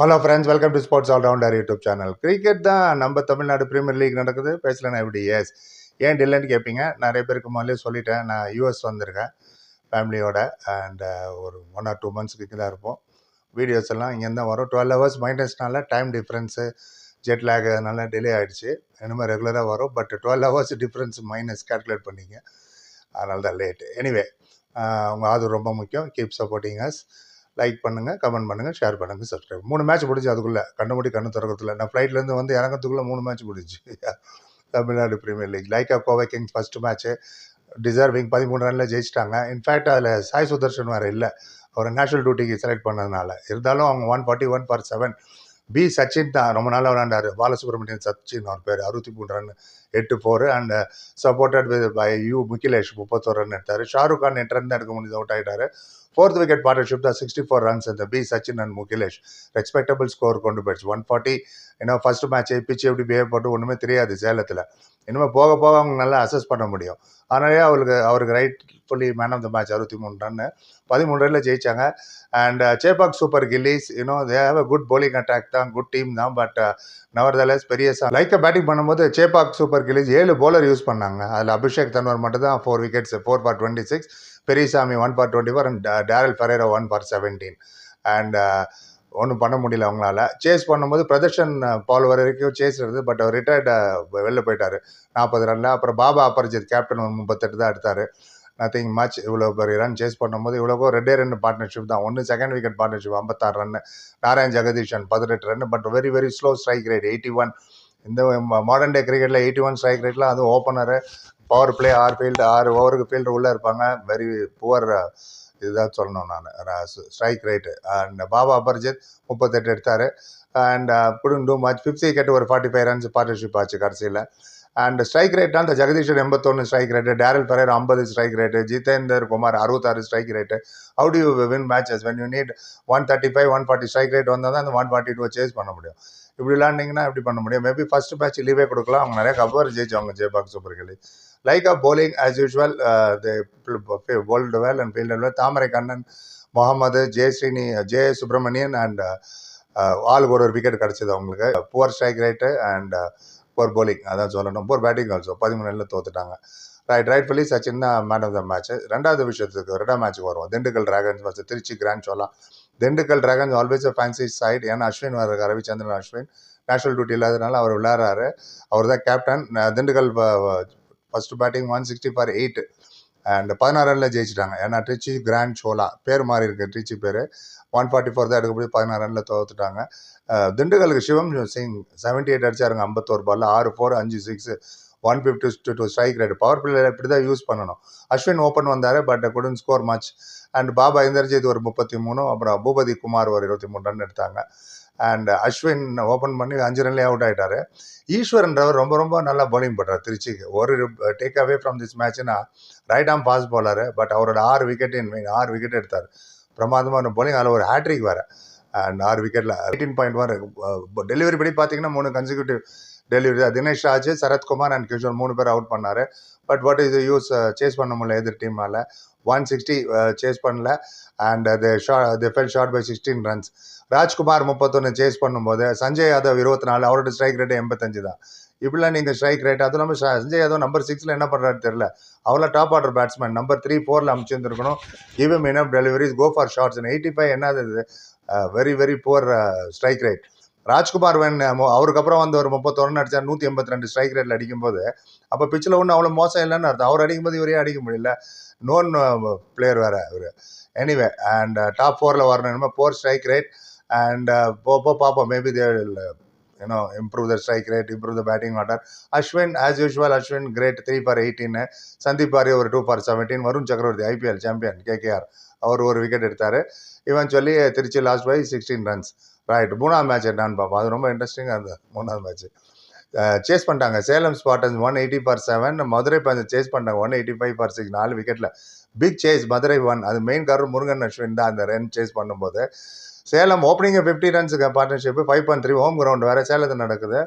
Hello friends welcome to sports allrounder YouTube channel cricket தான் நம்ம Tamil Nadu premier league நடக்குது. பேசலாம் எப்படி? எஸ் ஏன் டில்லன்னு கேட்பீங்க நிறைய பேருக்கு முதல்ல சொல்லிட்டேன். நான் யூஎஸ் வந்திருக்கேன் ஃபேமிலியோட அண்ட் uh, ஒரு ஒன் ஆர் டூ மந்த்ஸ்க்கு தான் இருப்போம். வீடியோஸ் எல்லாம் இங்கேருந்து தான் வரும். டுவெல் ஹவர்ஸ் மைனஸ்னால டைம் டிஃப்ரென்ஸு ஜெட் லேக் அதனால டிலே ஆகிடுச்சு இனிமேல் ரெகுலராக வரும். But twelve hours difference minus calculate பண்ணிங்க. அதனால தான் லேட் எனிவே உங்கள் ஆதரவு ரொம்ப முக்கியம். கீப் சப்போர்ட்டிங் அஸ் லைக் பண்ணுங்கள் கமெண்ட் பண்ணுங்கள் ஷேர் பண்ணுங்கள் சப்ஸ்கிரைப் மூணு மேட்ச் முடிஞ்சு அதுக்குள்ளே கண்டுமுடி கண்ணு திறக்கிறதுல நான் ஃப்ளைட்லேருந்து வந்து இறங்கறதுக்குள்ளே மூணு மேட்ச் முடிஞ்சு. Tamil Nadu premier league Lyca Kovai kings first match deserving பதிமூணு ரனில் ஜெயிச்சிட்டாங்க. இன்ஃபேக்ட் அதில் சாய் சுதர்ஷன் வேறு இல்லை. அவர் நேஷனல் டியூட்டிக்கு செலக்ட் பண்ணதுனால. இருந்தாலும் அவங்க one forty one for seven B Sachin தான் ரொம்ப நாளாக விளாண்டார் பாலசுப்ரமணியன் சச்சின் அவர் பேர். அறுபத்தி மூணு ரன் எட்டு four and supported with by you Mukilesh முப்பத்தோரு ரன் எடுத்தார். ஷாருக் கான் எட்டு ரன் தான் எடுக்க முடிஞ்சு அவுட் ஆகிட்டார் ஃபோர்த் விக்கெட் பார்ட்னர்ஷிப் தான் சிக்ஸ்டி ஃபோர் ரன்ஸ் இந்த B Sachin and Mukilesh respectable score கொண்டு போயிடுச்சு. ஒன் ஃபார்ட்டி ஏன்னா ஃபர்ஸ்ட் மேட்ச் பிச்சு எப்படி பிஹேவ் பண்ணி ஒன்றுமே தெரியாது சேலத்தில். இனிமேல் போக போக அவங்க நல்லா அசஸ் பண்ண முடியும். அதனாலே அவருக்கு அவருக்கு rightfully man of the match அறுபத்தி மூணு ரன்னு பதிமூணு ரனில் ஜெயிச்சாங்க. And Chepauk super gillies you know they have a good bowling attack தான் குட் டீம் தான் பட் நவர் தலஸ் பெரிய லைக்கை பேட்டிங் பண்ணும்போது சேபாக் சூப்பர் கில்லிஸ் ஏழு போலர் யூஸ் பண்ணாங்க. அதில் அபிஷேக் தன்வர் மட்டும் தான் four wickets four for twenty six Periyasamy one for twenty four and Daryl Ferreira one for seventeen and ஒன்றும் பண்ண முடியல அவங்களால. சேஸ் பண்ணும்போது பிரதர்ஷன் uh, பால் வரைக்கும் சேஸ் இருந்தது பட் அவர் ரிட்டையர்டு uh, வெளில போயிட்டார். நாற்பது ரனில் அப்புறம் பாபா அபர்ஜித் கேப்டன் ஒரு முப்பத்தெட்டு தான் எடுத்தார். நத்திங் மச் இவ்வளோ பெரிய ரன் சேஸ் பண்ணும்போது இவ்வளோக்கோ ரெண்டே ரெண்டு பார்ட்னர்ஷிப் தான். ஒன்று செகண்ட் விக்கெட் பார்ட்னர்ஷிப் ஐம்பத்தாறு ரன் நாராயண் ஜெகதீஷன் பதினெட்டு run but very very slow strike rate eighty one இந்த மாடர்ன் டே கிரிக்கெட்டில் எயிட்டி ஒன் ஸ்ட்ரைக் ரேட்லாம் அது ஓப்பனரு பவர் பிளே ஆறு ஃபீல்டு ஆறு ஓவருக்கு ஃபீல்டு உள்ளே இருப்பாங்க. வெரி புவர் இதுதான் சொல்லணும் நான். Strike rate and Baba Aparajith முப்பத்தெட்டு எடுத்தார். And couldn't do much fifth wicket ஒரு ஃபார்ட்டி ஃபைவ் ரன்ஸ் பார்ட்னர்ஷிப் ஆச்சு கடைசியில். அண்ட் ஸ்ட்ரைக் ரேட் அந்த ஜெகதீஷன் எண்பத்தொன்று ஸ்ட்ரைக் ரேட்டு டேரல் பரேர் ஐம்பது ஸ்ட்ரைக் ரேட்டு ஜிதேந்தர் குமார் அறுபத்தாறு strike rate how do you win matches when you need one thirty five one forty strike rate வந்தால் தான் அந்த ஒன் ஃபார்ட்டி டூ சேஸ் பண்ண முடியும். இப்படி விளாண்டிங்கன்னா இப்படி பண்ண முடியும்? மேபி ஃபர்ஸ்ட் மேட்ச் லீவே கொடுக்கலாம். அவங்க நிறைய கவர் ஜெயிச்சவங்க ஜெய்பாக் சூப்பர் கிளி. Like of bowling as usual bowled well and field well Thamarai Kannan Mohammed J Srini J Subramanian and ஆளுக்கு ஒரு ஒரு விக்கெட் கிடச்சிது அவங்களுக்கு. Poor strike rate and poor bowling அதான் சொல்லணும். புவர் பேட்டிங் ஆல்சோ பதிமூணில் தோத்துட்டாங்க. ரைட் ரைட் ரைட்ஃபுல்லி சச்சின் தான் மேன் ஆஃப் த மேட்ச் ரெண்டாவது விஷயத்துக்கு ரெண்டாவது மேட்ச்சுக்கு வருவோம். Dindigul dragons match Trichy grand Chola Dindigul dragons always a fancy side ஏன்னா அஸ்வின் வர்றாரு ரவிச்சந்திரன் அஸ்வின். நேஷனல் டியூட்டி இல்லாதனால அவர் விளையாடுறாரு. அவர் தான் captain Dindigul first batting one sixty for eight and பதினாறு ரனில் ஜெயிச்சிட்டாங்க. ஏன்னா ட்ரிச்சி கிராண்ட் சோலா. பேர் மாறி இருக்கு ட்ரிச்சி பேர். ஒன் ஃபார்ட்டி ஃபோர் தான் எடுக்க முடியும் பதினாறு ரனில் தோத்துட்டாங்க. திண்டுக்கலுக்கு சிவம் சிங் செவன்ட்டி எயிட் அடிச்சாருங்க ஐம்பத்தோரு பாலில் ஆறு ஃபோர் அஞ்சு six one fifty two two strike rate power player இப்படி தான் யூஸ் பண்ணணும். அஸ்வின் ஓப்பன் வந்தார் but couldn't score much and Baba Indrajith ஒரு முப்பத்தி மூணு அப்புறம் பூபதி குமார் ஒரு இருபத்தி மூணு ரன் எடுத்தாங்க. அண்ட் அஸ்வின் ஓப்பன் பண்ணி அஞ்சு ரன்லேயே அவுட் ஆகிட்டார் ஈஸ்வரன்றவர் ரொம்ப ரொம்ப நல்லா பவுலிங் பண்ணுறார் திருச்சிக்கு. ஒரு டேக் அவே ஃப்ரம் திஸ் மேட்ச்னா ரைட் ஆம் பாஸ் போலாரு பட் அவரோட ஆறு விக்கெட் இன் ஆறு விக்கெட் எடுத்தார். பிரமாதமான பவுலிங் அதில் ஒரு ஹேட்ரிக் வேறு. அண்ட் ஆறு விக்கெட்டில் எயிட்டீன் பாயிண்ட் ஒன் டெலிவரி படி பார்த்தீங்கன்னா மூணு consecutive delivery Dinesh Raj Sarathkumar and Kishore மூணு பேர் அவுட் பண்ணார். But what is use chase பண்ண முடியல எதிர் டீமால் ஒன் சிக்ஸ்டி சேஸ் பண்ணல. And they Shah they fell short by sixteen runs Rajkumar முப்பத்தொன்று சேஸ் பண்ணும்போது சஞ்சய் யாதவ் இருபத்தி நாலு அவரோட ஸ்ட்ரைக் ரேட்டு எண்பத்தஞ்சு தான். இப்படிலாம் நீங்கள் ஸ்ட்ரைக் ரேட் அதுவும் இல்லாமல் சஞ்சய் யாதவ் நம்பர் சிக்ஸில் என்ன பண்ணுறாரு தெரில அவ்வளோ top order batsman number three ஃபோரில் அமைச்சிருந்துருக்கணும். Give him enough deliveries go for shots eighty five என்னது very very poor strike rate Rajkumar van அவருக்கு அப்புறம் வந்து ஒரு முப்பத்தொன்று ரன் நூற்றி எண்பத்தி ரெண்டு ஸ்ட்ரைக் ரேட்டில் அடிக்கும்போது அப்போ பிச்சில் ஒன்றும் அவ்வளோ மோசம் இல்லைன்னு அர்த்தம். அவர் அடிக்கும்போது இவரே அடிக்க முடியல. நோன் பிளேயர் வேறு அவர் எனிவே அண்ட் டாப் ஃபோரில் வரணும். ஃபோர் ஸ்ட்ரைக் ரேட் அண்ட் போ பார்ப்போம். Maybe they you know improve the strike rate improve the batting order Ashwin as usual Ashwin great three for எயிட்டின்னு Sandeep Bari ஒரு two for seventeen Varun Chakravarthy IPL champion KKR அவர் ஒரு wicket எடுத்தார். இவன் சொல்லி Trichy lost by sixteen runs right மூணாவது match என்னான்னு பார்ப்போம். அது ரொம்ப இன்ட்ரெஸ்டிங்காக இருந்தது மூணாவது மேட்ச் சேஸ் பண்ணிட்டாங்க. Salem spartans one eighty for seven Madurai பஞ்சம் சேஸ் பண்ணிட்டாங்க one eighty five for six நாலு விக்கெட்டில் பிக் சேஸ் மதுரை ஒன் அது மெயின் காரணம் முருகன் அஸ்வின் தான் அந்த ரன் சேஸ் பண்ணும்போது. Salem opening fifty ரன்ஸுக்கு partnership five point three home ground வேறு சேலத்தில் நடக்குது.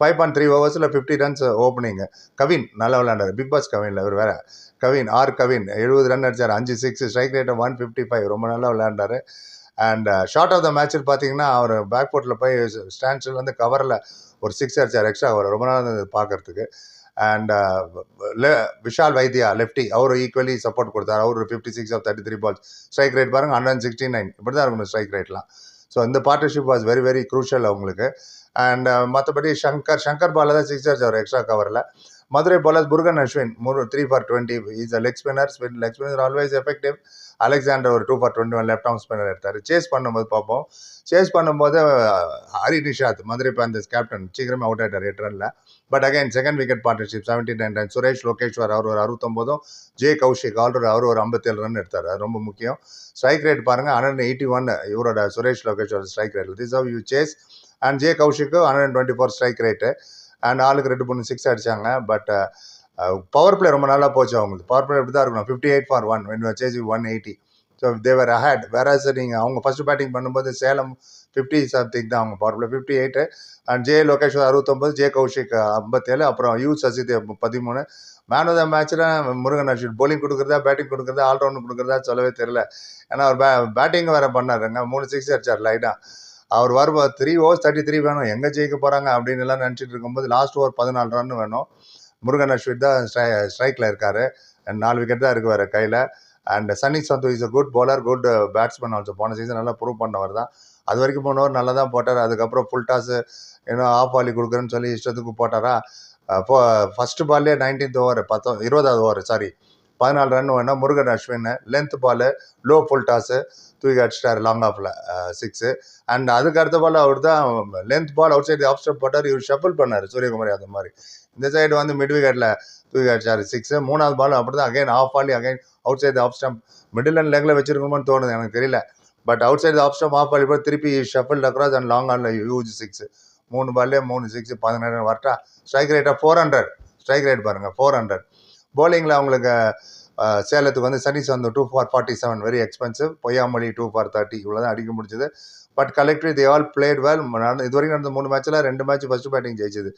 ஃபைவ் பாயிண்ட் த்ரீ ஓவர்ஸில் ஃபிஃப்டி ரன்ஸ் ஓப்பனிங்கு கவின் நல்லா விளையாண்டார். பிக் பாஸ் கவினில் இவர் வேறு. கவின் ஆர் கவின் எழுபது ரன் அடிச்சார். அஞ்சு சிக்ஸ் ஸ்ட்ரைக் ரேட்டை ஒன் ஃபிஃப்டி ஃபைவ் ரொம்ப நல்லா விளையாண்டார். And short uh, of the மேட்ச்சில் பார்த்தீங்கன்னா அவர் பேக் போர்ட்டில் போய் ஸ்டாண்ட்ஸில் வந்து கவரில் ஒரு சிக்ஸ் அடிச்சார் எக்ஸ்ட்ரா அவர் ரொம்ப நாள் இருந்தது பார்க்கறதுக்கு. அண்ட் விஷால் வைத்தியா லெஃப்டி அவர் ஈக்குவலி சப்போர்ட் கொடுத்தார். அவர் fifty six of thirty three balls strike rate பாருங்க ஹண்ட்ரட் சிக்ஸ்டி நைன் இப்படி தான் இருக்கணும் ஸ்ட்ரைக் ரேட்லாம் ஸோ இந்த partnership was very very crucial அவங்களுக்கு. அண்ட் மற்றபடி ஷங்கர் ஷங்கர் பாலில் தான் சிக்ஸர்ஸ் அவர் எக்ஸ்ட்ரா கவரில் மதுரை பாலர் முருகன் அஸ்வின் மூணு three for twenty is a leg spinner spin leg spinner always effective Alexander ஒரு two for twenty one left arm spinner எடுத்தார். சேஸ் பண்ணும்போது பார்ப்போம். சேஸ் பண்ணும்போது ஹரி நிஷாத் மதுரை பேந்தர்ஸ் கேப்டன் சீக்கிரமே அவுட் ஆகிட்டார் எட்டு Ranil but again second wicket partnership seventy nine run Suresh Lokeshwar அவர் ஒரு அறுபத்தொம்போதும் ஜே கௌஷிக் ஆல்ரெடி அவர் ஒரு ஐம்பத்தேழு ரன் எடுத்தார். அது ரொம்ப முக்கியம். ஸ்ட்ரைக் ரேட் பாருங்கள் ஹண்ட்ரட் எயிட்டி ஒன் இவரோட Suresh Lokeshwar strike rate this of you chase and J Kaushik hundred twenty four strike rate and ஆளுக்கு ரெண்டு மூணு சிக்ஸ் அடித்தாங்க பட் பவர் பிளே ரொம்ப நல்லா போச்சு அவங்களுக்கு. பவர் பிளே இப்படி தான் இருக்கணும் fifty eight for one when chase one eighty so they were ahead வேற நீங்கள் அவங்க ஃபர்ஸ்ட் பேட்டிங் பண்ணும்போது சேலம் ஃபிஃப்டி சம்திங் தான் அவங்க power play fifty eight and J Lokeshwar அறுபத்தொம்பது J Kaushik ஐம்பத்தேழு. அப்புறம் யூ சசிதேவ் பதிமூணு. மேன் ஆஃப் த மேட்ச்சில் முருகன் அஸ்வின் போலிங் கொடுக்குறதா பேட்டிங் கொடுக்குறதா ஆல்ரவுண்ட் கொடுக்குறதா சொல்லவே தெரில ஏன்னா அவர் பே பேட்டிங் வேறு பண்ணாருங்க. மூணு சிக்ஸ் அடிச்சார் லைட்டாக அவர் வருவா த்ரீ ஓவர்ஸ் தேர்ட்டி த்ரீ வேணும். எங்கே ஜெயிக்க போகிறாங்க அப்படின்னு எல்லாம் நினச்சிட்டு இருக்கும்போது லாஸ்ட் ஓவர் பதினாலு ரன் வேணும். முருகன் அஸ்வின் தான் ஸ்ட்ரை ஸ்ட்ரைக்கில் இருக்கார். அண்ட் நாலு விக்கெட் தான் இருக்கு வேறு கையில். And Sunny Sandhu is a good bowler good batsman also போன சீசன் நல்லா ப்ரூவ் பண்ணவர் தான். அது வரைக்கும் போனவர் நல்லா தான் போட்டார். அதுக்கப்புறம் ஃபுல் டாஸு ஏன்னா ஆஃப் ஆலி கொடுக்குறேன்னு சொல்லி இஷ்டத்துக்கு போட்டாரா? இப்போ ஃபஸ்ட்டு பால்லே நைன்டீன்த் ஓவர் பத்தோ இருபதாவது ஓவர் சாரி பதினாலு ரன் வேணும் Murugan Ashwin length ball low full toss தூக்கி அடிச்சிட்டார் லாங் ஆஃபில் சிக்ஸு அண்ட் அதுக்கு அடுத்த பால் அவர் தான் length ball outside off step போட்டார் இவர் ஷஃபிள் பண்ணார் சூரியகுமாரி அந்த மாதிரி. இந்த சைடு வந்து மிட் விக்கெட்டில் தூக்கி அடிச்சார் சிக்ஸு மூணாவது பால் அப்படி தான் அகைன் ஆஃப் ஆலி again outside off stump middle and லெக்கில் வச்சிருக்கணும்னு தோணுது எனக்கு தெரியல. But outside off stump off ஆலி போய் திருப்பி ஷஃபில் அக்ராஸ் அண்ட் லாங் ஆனில் யூஜ் சிக்ஸ் மூணு பால்லே மூணு சிக்ஸ் பதினேழு வரட்டா ஸ்ட்ரைக் ரேட்டாக ஃபோர் ஹண்ட்ரட் ஸ்ட்ரைக் ரேட் பாருங்கள் ஃபோர் ஹண்ட்ரட் போலிங்கில் அவங்களுக்கு சேலத்துக்கு வந்து சனி வந்து two for forty seven very expensive Poyyamozhi two for thirty இவ்வளோ தான் அடிக்க முடிஞ்சது. But collectively they all played well இது வரைக்கும் நடந்த மூணு மேட்ச்சில் ரெண்டு மேட்ச் ஃபர்ஸ்ட் பேட்டிங் ஜெயிச்சது.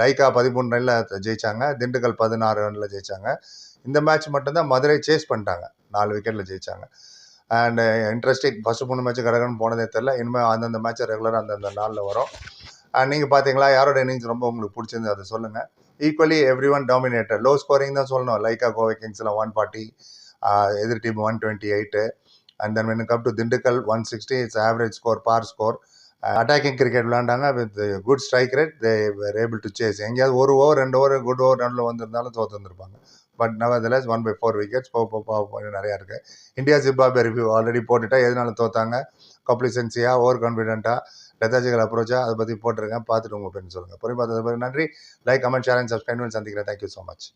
லைக்கா பதிமூணு ரனில் ஜெயிச்சாங்க. திண்டுக்கல் பதினாறு ரனில் ஜெயிச்சாங்க. இந்த மேட்ச் மட்டும்தான் மதுரை சேஸ் பண்ணிட்டாங்க. நாலு விக்கெட்டில் ஜெயிச்சாங்க. அண்ட் இன்ட்ரெஸ்டிங் ஃபஸ்ட் மூணு மேட்ச் கடகன்னு போனதே தெரில இனிமேல் அந்தந்த மேட்ச் ரெகுலராக அந்தந்த நாளில் வரும். அண்ட் நீங்கள் பார்த்தீங்களா யாரோட இன்னிங்ஸ் ரொம்ப உங்களுக்கு பிடிச்சிருந்து அதை சொல்லுங்கள் equally everyone dominator low scoring தான் சொல்லணும். லைக்கா கோவை கிங்ஸில் ஒன் ஃபார்ட்டி எதிர் team one twenty eight and then when come to Dindigul one sixty it's average score par score attacking cricket விளாண்டாங்க with good strike rate they were able to chase எங்கேயாவது ஒரு over ரெண்டு over good over ரெண்டில் வந்திருந்தாலும் தோற்று வந்திருப்பாங்க. But nevertheless one by four wickets போ போ போ நிறையா இருக்குது இந்தியா ஜிம்பாபே ரிவ்யூ ஆல்ரெடி போட்டுட்டா எதனால தோத்தாங்க. கப்ளிசென்சியாக ஓவர் கான்ஃபிடென்ட்டாக லதாஜிகள் அப்ரோச்சா அதை பற்றி போட்டிருக்கேன். பார்த்துட்டு உங்கள் பேர் சொல்லுங்கள் பொறுமை பார்த்தது நன்றி. Like comment share and subscribe சந்திக்கிறேன். Thank you so much